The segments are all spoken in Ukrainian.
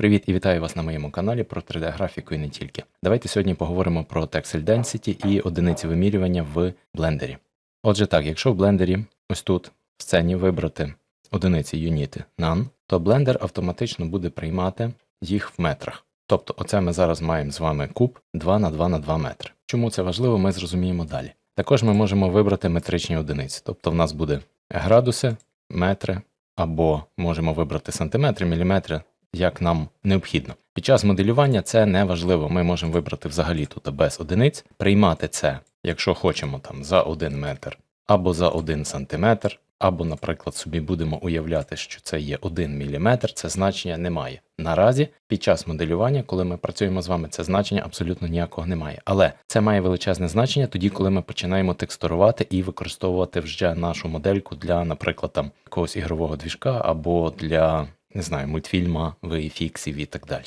Привіт і вітаю вас на моєму каналі про 3D-графіку і не тільки. Давайте сьогодні поговоримо про Texel Density і одиниці вимірювання в блендері. Отже, так, якщо в блендері ось тут в сцені вибрати одиниці юніти none, то блендер автоматично буде приймати їх в метрах. Тобто, оце ми зараз маємо з вами куб 2 на 2 на 2 метри. Чому це важливо, ми зрозуміємо далі. Також ми можемо вибрати метричні одиниці, тобто в нас буде градуси, метри, або можемо вибрати сантиметри, міліметри, як нам необхідно. Під час моделювання це не важливо. Ми можемо вибрати взагалі тут без одиниць, приймати це, якщо хочемо там за 1 метр або за 1 сантиметр, або, наприклад, собі будемо уявляти, що це є 1 міліметр, це значення немає. Наразі під час моделювання, коли ми працюємо з вами, це значення абсолютно ніякого немає. Але це має величезне значення тоді, коли ми починаємо текстурувати і використовувати вже нашу модельку для, наприклад, там якогось ігрового двіжка або для не знаю, мультфільма, VFX і так далі.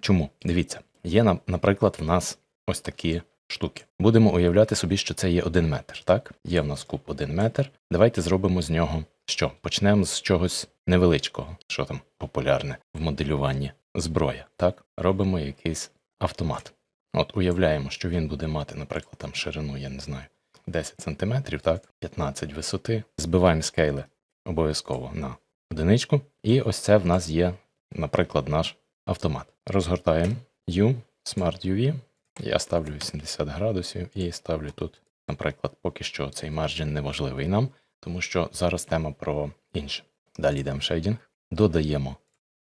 Чому? Дивіться, є, на- наприклад, в нас ось такі штуки. Будемо уявляти собі, що це є один метр, так? Є в нас куб один метр. Давайте зробимо з нього що? Почнемо з чогось невеличкого, що там популярне в моделюванні. Зброя, так? Робимо якийсь автомат. От уявляємо, що він буде мати, наприклад, там ширину, я не знаю, 10 см, так? 15 висоти. Збиваємо скейли обов'язково на одиничку. І ось це в нас є, наприклад, наш автомат. Розгортаємо U, Smart UV. Я ставлю 80 градусів і ставлю тут, наприклад, поки що цей марджин не важливий нам, тому що зараз тема про інше. Далі йдемо в шейдінг, додаємо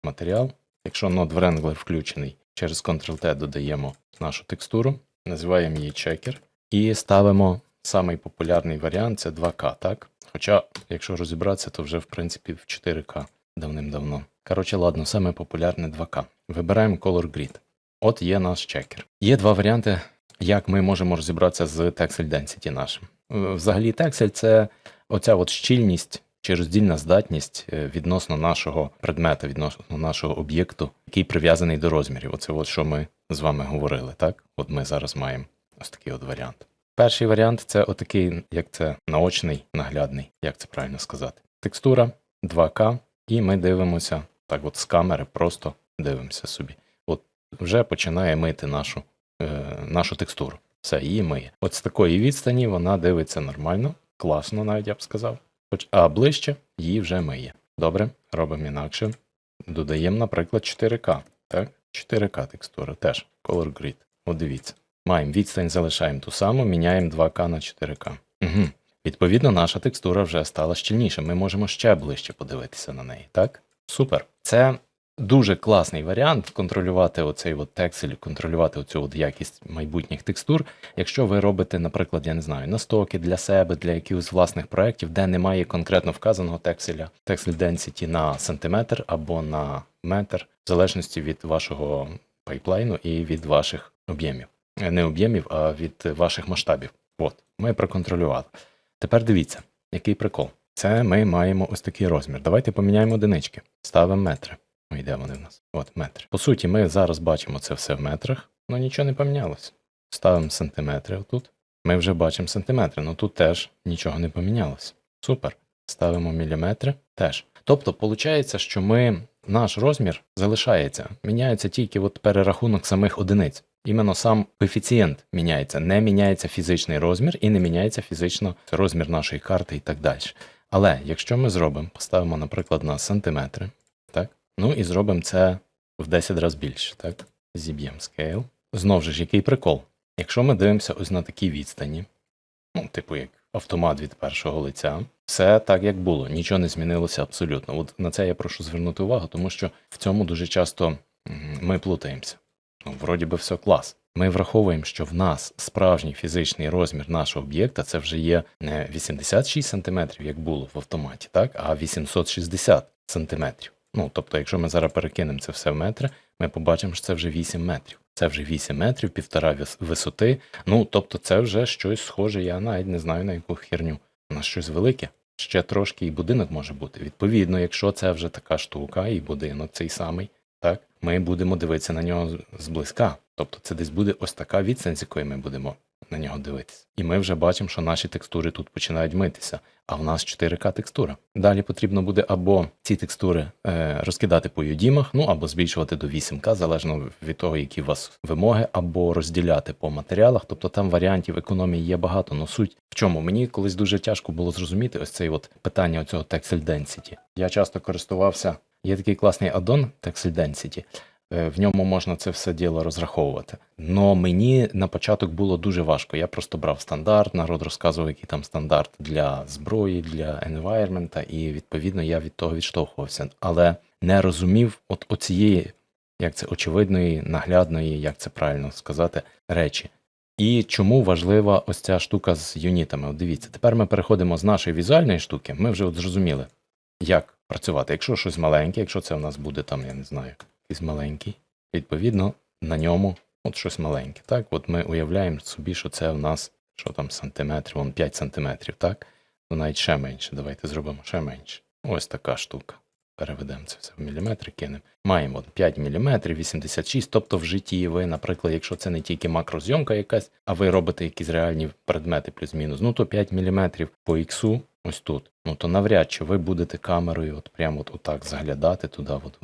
матеріал. Якщо Node Wrangler включений, через Ctrl-T додаємо нашу текстуру, називаємо її чекер і ставимо самий популярний варіант це 2К, так? Хоча, якщо розібратися, то вже в принципі в 4К давним-давно. Коротше, ладно, саме популярне 2К. Вибираємо Color Grid. От є наш чекер. Є два варіанти, як ми можемо розібратися з Texel Density нашим. Е, Взагалі, Texel – це оця от щільність чи роздільна здатність е, відносно нашого предмета, відносно нашого об'єкту, який прив'язаний до розмірів. Оце от що ми з вами говорили, так? От ми зараз маємо ось такий от варіант. Перший варіант це отакий, як це наочний, наглядний, як це правильно сказати. Текстура 2К, і ми дивимося так, от з камери, просто дивимося собі. От вже починає мити нашу, е, нашу текстуру. Все, її миє. От з такої відстані вона дивиться нормально, класно, навіть я б сказав. А ближче її вже миє. Добре, робимо інакше. Додаємо, наприклад, 4К. Так? 4К текстура теж. Color Grid. От дивіться. Маємо відстань, залишаємо ту саму, міняємо 2К на 4К. Угу. Відповідно, наша текстура вже стала щільніша. Ми можемо ще ближче подивитися на неї, так? Супер. Це дуже класний варіант контролювати оцей от тексель, контролювати оцю от якість майбутніх текстур. Якщо ви робите, наприклад, я не знаю, настоки для себе, для якихось власних проєктів, де немає конкретно вказаного текселя, тексель density на сантиметр або на метр, в залежності від вашого пайплайну і від ваших об'ємів. Не об'ємів, а від ваших масштабів. От, ми проконтролювали. Тепер дивіться, який прикол. Це ми маємо ось такий розмір. Давайте поміняємо одинички. Ставимо метри. Ой, де вони в нас? От метри. По суті, ми зараз бачимо це все в метрах, але нічого не помінялося. Ставимо сантиметри отут. Ми вже бачимо сантиметри, але тут теж нічого не помінялося. Супер. Ставимо міліметри теж. Тобто, виходить, що ми, наш розмір залишається. Міняється тільки от перерахунок самих одиниць. Іменно сам коефіцієнт міняється, не міняється фізичний розмір і не міняється фізично розмір нашої карти і так далі. Але якщо ми зробимо, поставимо, наприклад, на сантиметри, так? Ну і зробимо це в 10 разів більше, так? Зіб'ємо scale. Знову ж, який прикол? Якщо ми дивимося ось на такій відстані, ну, типу як автомат від першого лиця, все так, як було, нічого не змінилося абсолютно. От на це я прошу звернути увагу, тому що в цьому дуже часто ми плутаємося. Ну, вроді би все клас. Ми враховуємо, що в нас справжній фізичний розмір нашого об'єкта це вже є не 86 см, як було в автоматі, так, а 860 см. Ну, тобто, якщо ми зараз перекинемо це все в метри, ми побачимо, що це вже 8 метрів. Це вже 8 метрів, півтора висоти. Ну, тобто, це вже щось схоже, я навіть не знаю на яку херню. На щось велике. Ще трошки і будинок може бути. Відповідно, якщо це вже така штука, і будинок цей самий, так, ми будемо дивитися на нього зблизька. Тобто це десь буде ось така відстань, з якої ми будемо на нього дивитися. І ми вже бачимо, що наші текстури тут починають митися, а в нас 4К текстура. Далі потрібно буде або ці текстури е, розкидати по юдімах, ну або збільшувати до 8К, залежно від того, які у вас вимоги, або розділяти по матеріалах. Тобто там варіантів економії є багато. Но суть в чому? Мені колись дуже тяжко було зрозуміти ось цей от питання цього Texel Density. Я часто користувався. Є такий класний аддон Texel Density. Е, В ньому можна це все діло розраховувати. Но мені на початок було дуже важко. Я просто брав стандарт, народ розказував, який там стандарт для зброї, для енвайрмента, і відповідно я від того відштовхувався. Але не розумів от оцієї, як це очевидної, наглядної, як це правильно сказати, речі. І чому важлива ось ця штука з юнітами? От дивіться, тепер ми переходимо з нашої візуальної штуки. Ми вже от зрозуміли, як працювати. Якщо щось маленьке, якщо це у нас буде там, я не знаю, якийсь маленький, відповідно, на ньому от щось маленьке. Так, от ми уявляємо собі, що це у нас що там сантиметрів, вон 5 сантиметрів, так? Ну навіть ще менше. Давайте зробимо ще менше. Ось така штука. Переведемо це все в міліметри, кинемо. Маємо 5 мм, 86, тобто в житті ви, наприклад, якщо це не тільки макрозйомка якась, а ви робите якісь реальні предмети плюс-мінус, ну то 5 мм по іксу ось тут. Ну то навряд чи ви будете камерою от прямо от отак заглядати туди, от,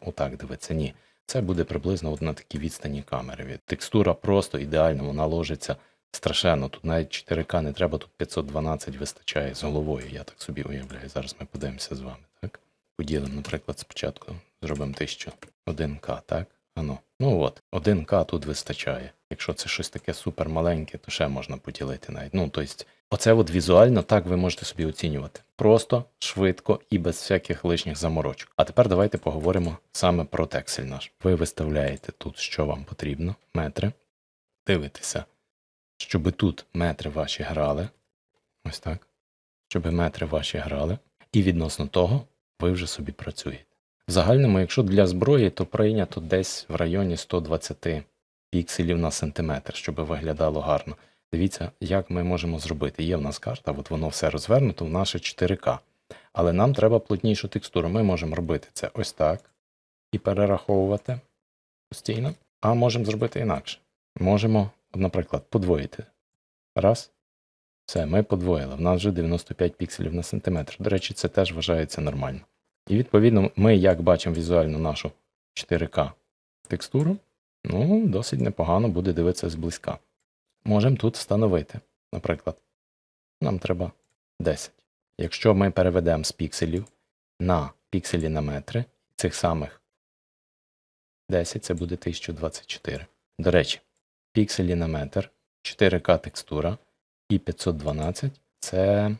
отак дивитися. Ні. Це буде приблизно от на такій відстані камери. Текстура просто ідеальна, вона ложиться страшенно. Тут навіть 4К не треба, тут 512 вистачає з головою. Я так собі уявляю. Зараз ми подивимося з вами, так? Поділимо, наприклад, спочатку зробимо 1001К, так? Ано. Ну от, 1К тут вистачає. Якщо це щось таке супер маленьке, то ще можна поділити навіть. Ну, тобто, оце от візуально так ви можете собі оцінювати. Просто, швидко і без всяких лишніх заморочок. А тепер давайте поговоримо саме про тексель наш. Ви виставляєте тут, що вам потрібно, метри. Дивитеся, щоб тут метри ваші грали. Ось так. Щоб метри ваші грали. І відносно того ви вже собі працюєте. В загальному, якщо для зброї, то прийнято десь в районі 120 пікселів на сантиметр, щоб виглядало гарно. Дивіться, як ми можемо зробити. Є в нас карта, от воно все розвернуто в наше 4К. Але нам треба плотнішу текстуру. Ми можемо робити це ось так і перераховувати постійно. А можемо зробити інакше. Можемо, наприклад, подвоїти. Раз. Все, ми подвоїли. В нас вже 95 пікселів на сантиметр. До речі, це теж вважається нормально. І відповідно, ми, як бачимо візуально нашу 4К текстуру, ну, досить непогано буде дивитися зблизька. Можемо тут встановити, наприклад, нам треба 10. Якщо ми переведемо з пікселів на пікселі на метри, цих самих 10 це буде 1024. До речі, пікселі на метр, 4К текстура і 512 це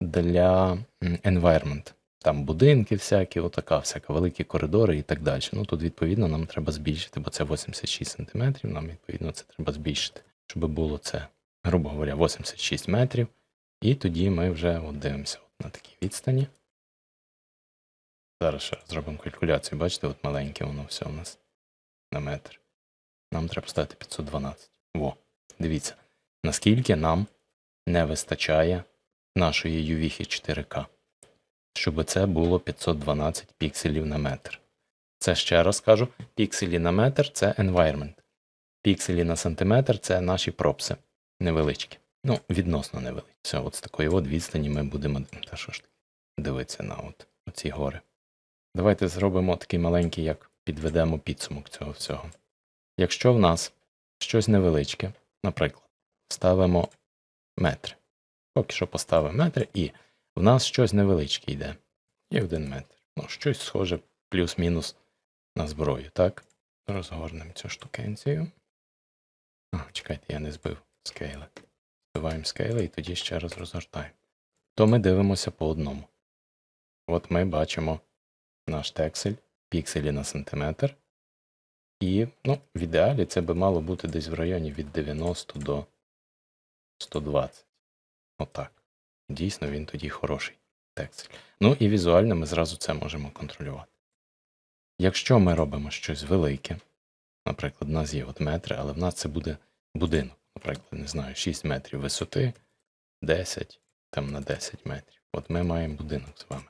для environment. Там будинки всякі, отака всяка, великі коридори і так далі. Ну тут, відповідно, нам треба збільшити, бо це 86 см, нам, відповідно, це треба збільшити, щоб було це, грубо говоря, 86 метрів. І тоді ми вже от дивимося на такій відстані. Зараз ще зробимо калькуляцію. Бачите, от маленьке воно все у нас на метр. Нам треба ставити 512. Во, дивіться, наскільки нам не вистачає нашої UV 4К щоб це було 512 пікселів на метр. Це ще раз кажу: пікселі на метр це environment. Пікселі на сантиметр це наші пропси. Невеличкі. Ну, відносно невеликі. Все, от з такої от відстані ми будемо та що ж дивитися на от ці гори. Давайте зробимо такий маленький, як підведемо підсумок цього всього. Якщо в нас щось невеличке, наприклад, ставимо метри. Поки що поставимо метри і в нас щось невеличке йде. І один метр. Ну, щось схоже плюс-мінус на зброю, так? Розгорнемо цю штукенцію. А, чекайте, я не збив скейли. Збиваємо скейли і тоді ще раз розгортаємо. То ми дивимося по одному. От ми бачимо наш тексель, пікселі на сантиметр. І, ну, в ідеалі це би мало бути десь в районі від 90 до 120. Отак. Дійсно, він тоді хороший текстиль. Ну і візуально ми зразу це можемо контролювати. Якщо ми робимо щось велике, наприклад, у нас є от метри, але в нас це буде будинок, наприклад, не знаю, 6 метрів висоти, 10, там на 10 метрів. От ми маємо будинок з вами.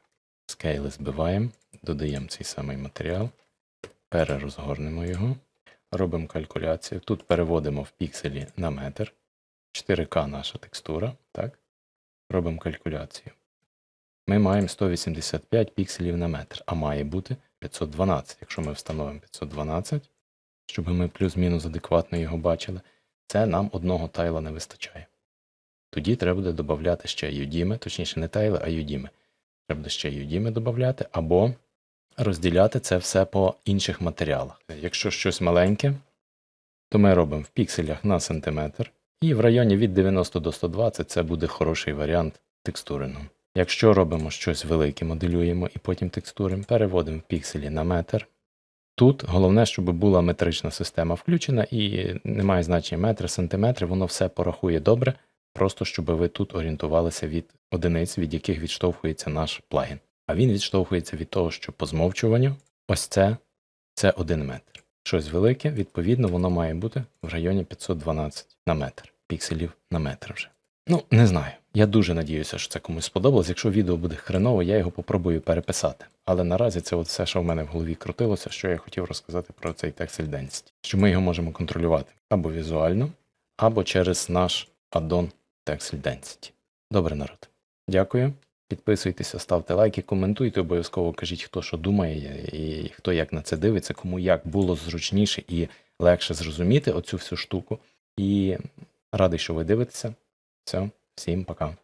Скейли збиваємо, додаємо цей самий матеріал, перерозгорнемо його, робимо калькуляцію. Тут переводимо в пікселі на метр. 4К наша текстура, так? Робимо калькуляцію. Ми маємо 185 пікселів на метр, а має бути 512. Якщо ми встановимо 512, щоб ми плюс-мінус адекватно його бачили, це нам одного тайла не вистачає. Тоді треба буде додати ще юдіми, точніше не тайли, а юдіми. Треба буде ще юдіми додати, або розділяти це все по інших матеріалах. Якщо щось маленьке, то ми робимо в пікселях на сантиметр, і в районі від 90 до 120 це буде хороший варіант текстуриного. Якщо робимо щось велике, моделюємо і потім текстуримо, переводимо в пікселі на метр. Тут головне, щоб була метрична система включена, і немає значення метри, сантиметри, воно все порахує добре, просто щоб ви тут орієнтувалися від одиниць, від яких відштовхується наш плагін. А він відштовхується від того, що по змовчуванню ось це це 1 метр. Щось велике, відповідно, воно має бути в районі 512 на метр, пікселів на метр вже. Ну, не знаю. Я дуже надіюся, що це комусь сподобалось. Якщо відео буде хреново, я його попробую переписати. Але наразі це от все, що в мене в голові крутилося, що я хотів розказати про цей Texel Density. Що ми його можемо контролювати або візуально, або через наш аддон Texel Density. Добре, народ. Дякую. Підписуйтеся, ставте лайки, коментуйте, обов'язково кажіть, хто що думає, і хто як на це дивиться, кому як було зручніше і легше зрозуміти оцю всю штуку. І радий, що ви дивитеся. Все, всім пока.